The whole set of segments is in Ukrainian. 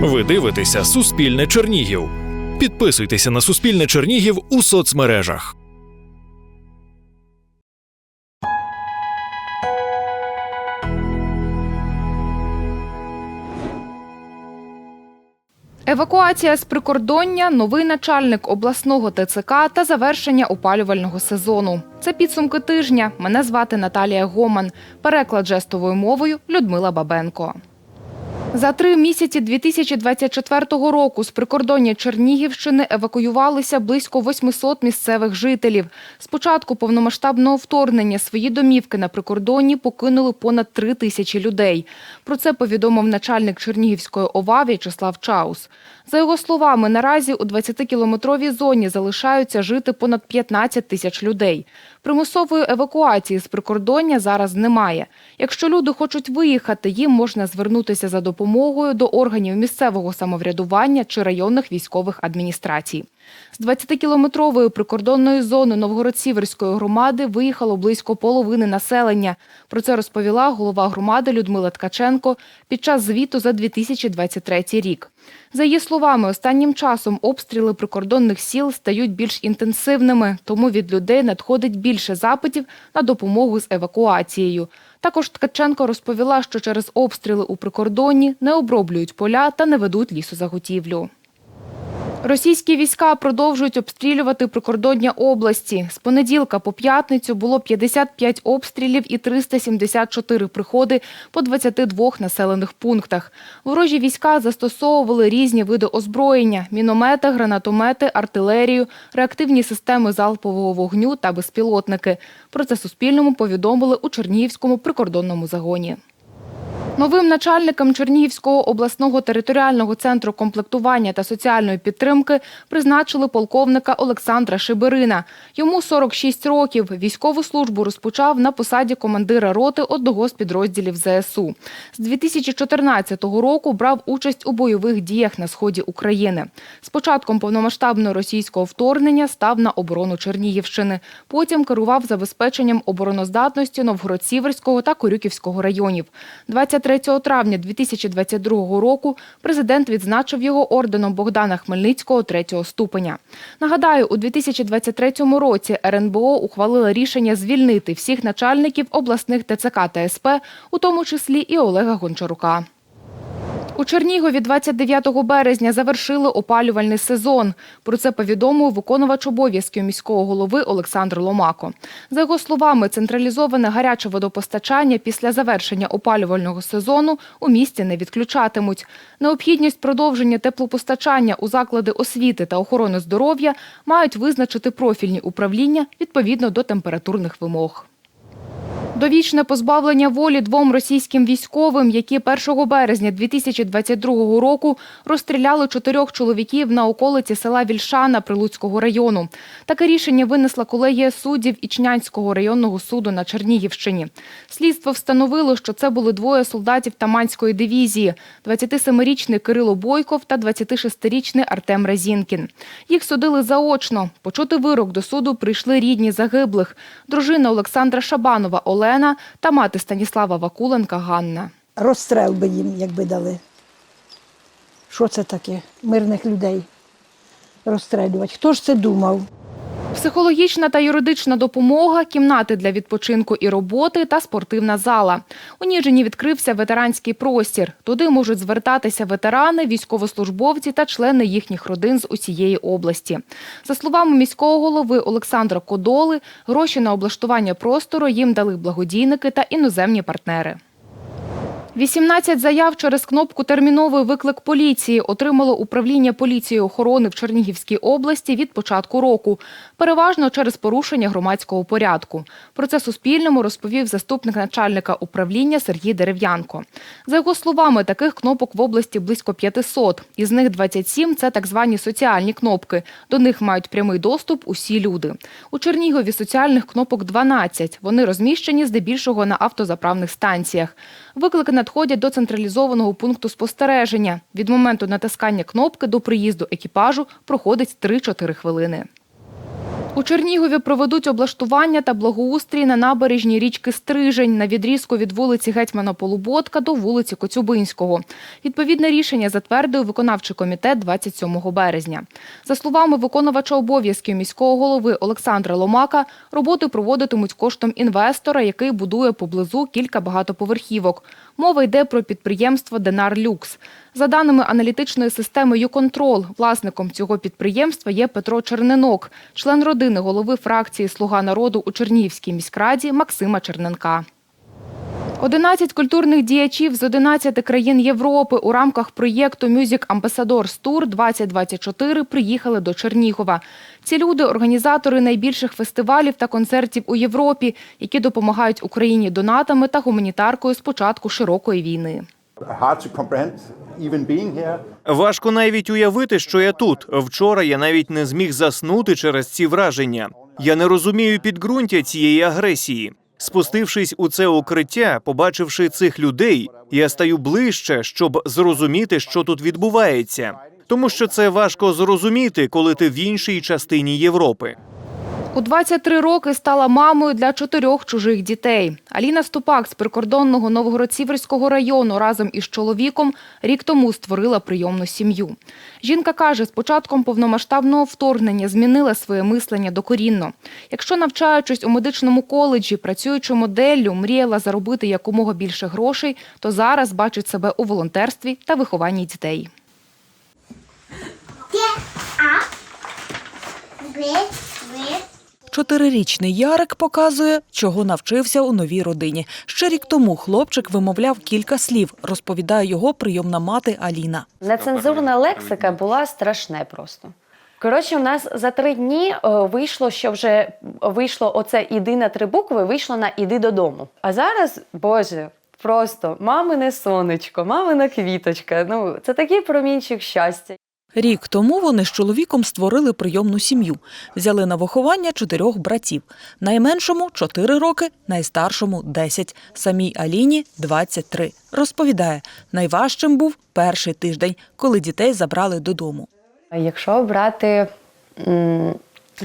Ви дивитеся Суспільне Чернігів. Підписуйтеся на Суспільне Чернігів у соцмережах. Евакуація з прикордоння, новий начальник обласного ТЦК та завершення опалювального сезону. Це підсумки тижня. Мене звати Наталія Гоман. Переклад жестовою мовою Людмила Бабенко. За три місяці 2024 року з прикордоння Чернігівщини евакуювалися близько 800 місцевих жителів. З початку повномасштабного вторгнення свої домівки на прикордонні покинули понад три тисячі людей. Про це повідомив начальник Чернігівської ОВА В'ячеслав Чаус. За його словами, наразі у 20-кілометровій зоні залишаються жити понад 15 тисяч людей. Примусової евакуації з прикордоння зараз немає. Якщо люди хочуть виїхати, їм можна звернутися за допомогою до органів місцевого самоврядування чи районних військових адміністрацій. З 20-кілометрової прикордонної зони Новгород-Сіверської громади виїхало близько половини населення. Про це розповіла голова громади Людмила Ткаченко під час звіту за 2023 рік. За її словами, останнім часом обстріли прикордонних сіл стають більш інтенсивними, тому від людей надходить більше запитів на допомогу з евакуацією. Також Ткаченко розповіла, що через обстріли у прикордонні не оброблюють поля та не ведуть лісозаготівлю. Російські війська продовжують обстрілювати прикордоння області. З понеділка по п'ятницю було 55 обстрілів і 374 приходи по 22 населених пунктах. Ворожі війська застосовували різні види озброєння – міномети, гранатомети, артилерію, реактивні системи залпового вогню та безпілотники. Про це Суспільному повідомили у Чернігівському прикордонному загоні. Новим начальником Чернігівського обласного територіального центру комплектування та соціальної підтримки призначили полковника Олександра Шиберина. Йому 46 років. Військову службу розпочав на посаді командира роти одного з підрозділів ЗСУ. З 2014 року брав участь у бойових діях на сході України. З початком повномасштабного російського вторгнення став на оборону Чернігівщини. Потім керував забезпеченням обороноздатності Новгород-Сіверського та Корюківського районів. 23 травня 2022 року президент відзначив його орденом Богдана Хмельницького третього ступеня. Нагадаю, у 2023 році РНБО ухвалила рішення звільнити всіх начальників обласних ТЦК та СП, у тому числі і Олега Гончарука. У Чернігові 29 березня завершили опалювальний сезон. Про це повідомив виконувач обов'язків міського голови Олександр Ломако. За його словами, централізоване гаряче водопостачання після завершення опалювального сезону у місті не відключатимуть. Необхідність продовження теплопостачання у заклади освіти та охорони здоров'я мають визначити профільні управління відповідно до температурних вимог. Довічне позбавлення волі двом російським військовим, які 1 березня 2022 року розстріляли чотирьох чоловіків на околиці села Вільшана Прилуцького району. Таке рішення винесла колегія суддів Ічнянського районного суду на Чернігівщині. Слідство встановило, що це були двоє солдатів Таманської дивізії – 27-річний Кирило Бойков та 26-річний Артем Разінкін. Їх судили заочно. Почути вирок до суду прийшли рідні загиблих. Дружина Олександра Шабанова Олена та мати Станіслава Вакуленка Ганна. Розстрел би їм, якби дали. Що це таке? Мирних людей розстрелювати. Хто ж це думав? Психологічна та юридична допомога, кімнати для відпочинку і роботи та спортивна зала. У Ніжині відкрився ветеранський простір. Туди можуть звертатися ветерани, військовослужбовці та члени їхніх родин з усієї області. За словами міського голови Олександра Кодоли, гроші на облаштування простору їм дали благодійники та іноземні партнери. 18 заяв через кнопку «Терміновий виклик поліції» отримало управління поліції охорони в Чернігівській області від початку року. Переважно через порушення громадського порядку. Про це Суспільному розповів заступник начальника управління Сергій Дерев'янко. За його словами, таких кнопок в області близько 500. Із них 27 – це так звані соціальні кнопки. До них мають прямий доступ усі люди. У Чернігові соціальних кнопок 12. Вони розміщені здебільшого на автозаправних станціях. Виклики надходять до централізованого пункту спостереження. Від моменту натискання кнопки до приїзду екіпажу проходить 3-4 хвилини. У Чернігові проведуть облаштування та благоустрій на набережній річки Стрижень на відрізку від вулиці Гетьмана Полуботка до вулиці Коцюбинського. Відповідне рішення затвердив виконавчий комітет 27 березня. За словами виконувача обов'язків міського голови Олександра Ломака, роботи проводитимуть коштом інвестора, який будує поблизу кілька багатоповерхівок. Мова йде про підприємство Денар Люкс. За даними аналітичної системи «Юконтрол», власником цього підприємства є Петро Черненок, член родини голови фракції Слуга народу у Чернігівській міськраді Максима Черненка. 11 культурних діячів з 11 країн Європи у рамках проєкту Music Ambassadors Tour 2024 приїхали до Чернігова. Ці люди – організатори найбільших фестивалів та концертів у Європі, які допомагають Україні донатами та гуманітаркою з початку широкої війни. Важко навіть уявити, що я тут. Вчора я навіть не зміг заснути через ці враження. Я не розумію підґрунтя цієї агресії. Спустившись у це укриття, побачивши цих людей, я стаю ближче, щоб зрозуміти, що тут відбувається. Тому що це важко зрозуміти, коли ти в іншій частині Європи. У 23 роки стала мамою для чотирьох чужих дітей. Аліна Ступак з прикордонного Новгород-Сіверського району разом із чоловіком рік тому створила прийомну сім'ю. Жінка каже, з початком повномасштабного вторгнення змінила своє мислення докорінно. Якщо навчаючись у медичному коледжі, працюючи моделлю, мріяла заробити якомога більше грошей, то зараз бачить себе у волонтерстві та вихованні дітей. With, with. Чотирирічний Ярик показує, чого навчився у новій родині. Ще рік тому хлопчик вимовляв кілька слів, розповідає його прийомна мати Аліна. Нецензурна лексика була страшне просто. Коротше, у нас за три дні е, вийшло, що вже вийшло оце іди на три букви, вийшло на іди додому. А зараз, Боже, просто мамине сонечко, мамина квіточка. Ну, це такий промінчик щастя. Рік тому вони з чоловіком створили прийомну сім'ю. Взяли на виховання чотирьох братів. Найменшому – 4 роки, найстаршому – 10. Самій Аліні – 23. Розповідає, найважчим був перший тиждень, коли дітей забрали додому. Якщо брати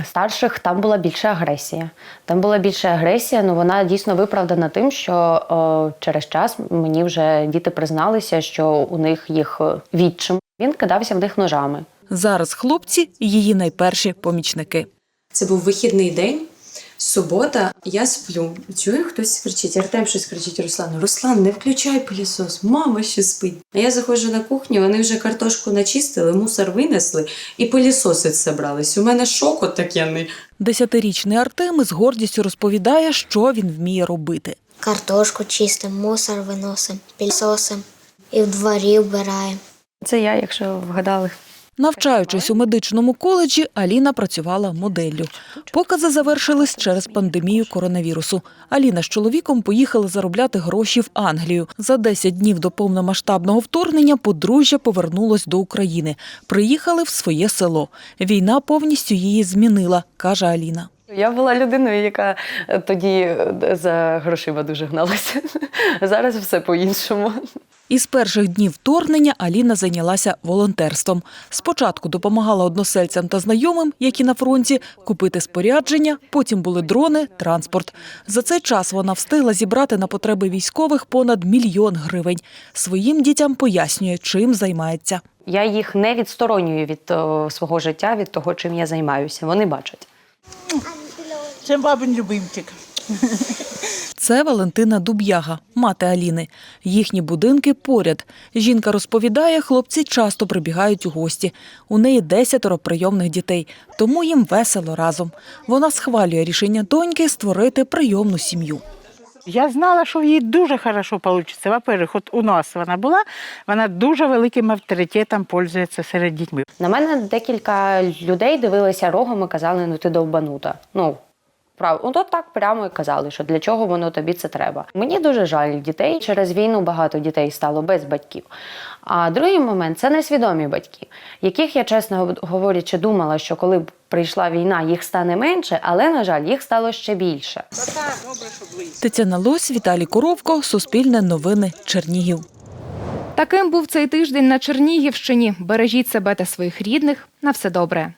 старших, там була більша агресія. Там була більша агресія, ну вона дійсно виправдана тим, що о, через час мені вже діти призналися, що у них їх відчим. Він кидався в них ножами. Зараз хлопці – її найперші помічники. Це був вихідний день, субота, я сплю. Чую, хтось кричить, Артем щось кричить Руслану. Руслан, не включай пилісос, мама ще спить. А я заходжу на кухню, вони вже картошку начистили, мусор винесли і пилісосить зібрались. У мене шок от такий. Десятирічний Артем із гордістю розповідає, що він вміє робити. Картошку чистим, мусор виносим, пільсосим і в дворі вбираємо. Це я, якщо вгадали. Навчаючись у медичному коледжі, Аліна працювала моделлю. Покази завершились через пандемію коронавірусу. Аліна з чоловіком поїхали заробляти гроші в Англію. За 10 днів до повномасштабного вторгнення подружжя повернулось до України. Приїхали в своє село. Війна повністю її змінила, каже Аліна. Я була людиною, яка е, тоді е, за грошима дуже гналася. Зараз все по-іншому. Із перших днів вторгнення Аліна зайнялася волонтерством. Спочатку допомагала односельцям та знайомим, які на фронті, купити спорядження, потім були дрони, транспорт. За цей час вона встигла зібрати на потреби військових понад мільйон гривень. Своїм дітям пояснює, чим займається. Я їх не відсторонюю від о, свого життя, від того, чим я займаюся. Вони бачать. Це бабин любимчик. Це Валентина Дуб'яга, мати Аліни. Їхні будинки поряд. Жінка розповідає, хлопці часто прибігають у гості. У неї десятеро прийомних дітей, тому їм весело разом. Вона схвалює рішення доньки створити прийомну сім'ю. Я знала, що в їй дуже хорошо вийде. Во-первых, от у нас вона була, вона дуже великим авторитетом пользується серед дітьми. На мене декілька людей дивилися рогом і казали, ну ти довбанута. Ну, прав, ну то так прямо і казали, що для чого воно тобі це треба. Мені дуже жаль дітей. Через війну багато дітей стало без батьків. А другий момент це несвідомі батьки, яких я, чесно говорячи, думала, що коли б прийшла війна, їх стане менше, але, на жаль, їх стало ще більше. Тетяна Лось, Віталій Коровко, Суспільне новини, Чернігів. Таким був цей тиждень на Чернігівщині. Бережіть себе та своїх рідних. На все добре.